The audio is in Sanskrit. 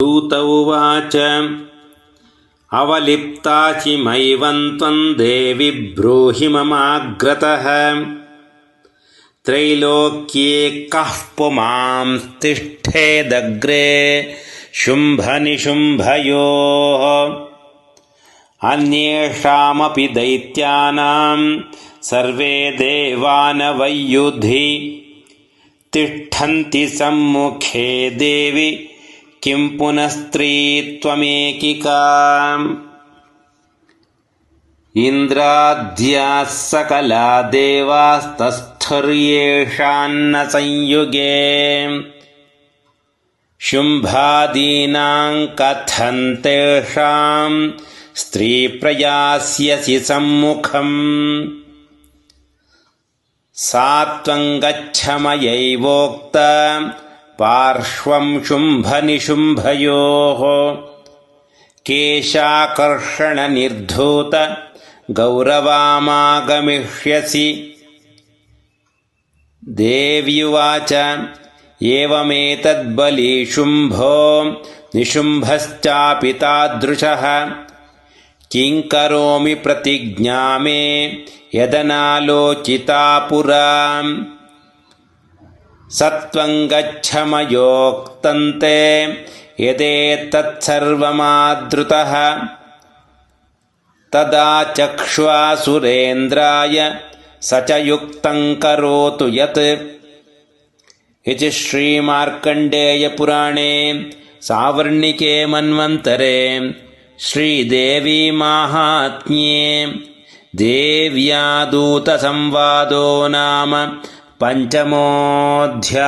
दूत उवाच अवलिप्ताचिमैवं त्वं देवि ब्रूहि ममाग्रतः। त्रैलोक्ये कः पुमांस्तिष्ठेदग्रे शुम्भनिशुम्भयोः। अन्येषामपि दैत्यानां सर्वे देवानवैयुधि तिष्ठन्ति सम्मुखे देवि किं पुनस्त्री त्वमेकिका इन्द्राद्याः सकला देवास्तस्थुर्येषान्न संयुगे। शुम्भादीनां कथं तेषां स्त्रीप्रयास्यसि सम्मुखम्। सा त्वं गच्छ मयैवोक्त पार्श्वं शुम्भनिशुम्भयोः केशाकर्षणनिर्धूत गौरवामागमिष्यसि। देव्युवाच एवमेतद्बली शुम्भो निशुम्भश्चापि तादृशः। किं करोमि प्रतिज्ञा मे यदनालोचिता पुरा सत्त्वं गच्छ मयोक्तन्ते यदेतत्सर्वमादृतः। तदा चक्ष्वासुरेन्द्राय स च युक्तं करोतु यत्। इति श्रीमार्कण्डेयपुराणे सावर्णिके मन्वन्तरे श्रीदेवीमाहात्म्ये देव्यादूतसंवादो नाम पञ्चमोऽध्यायः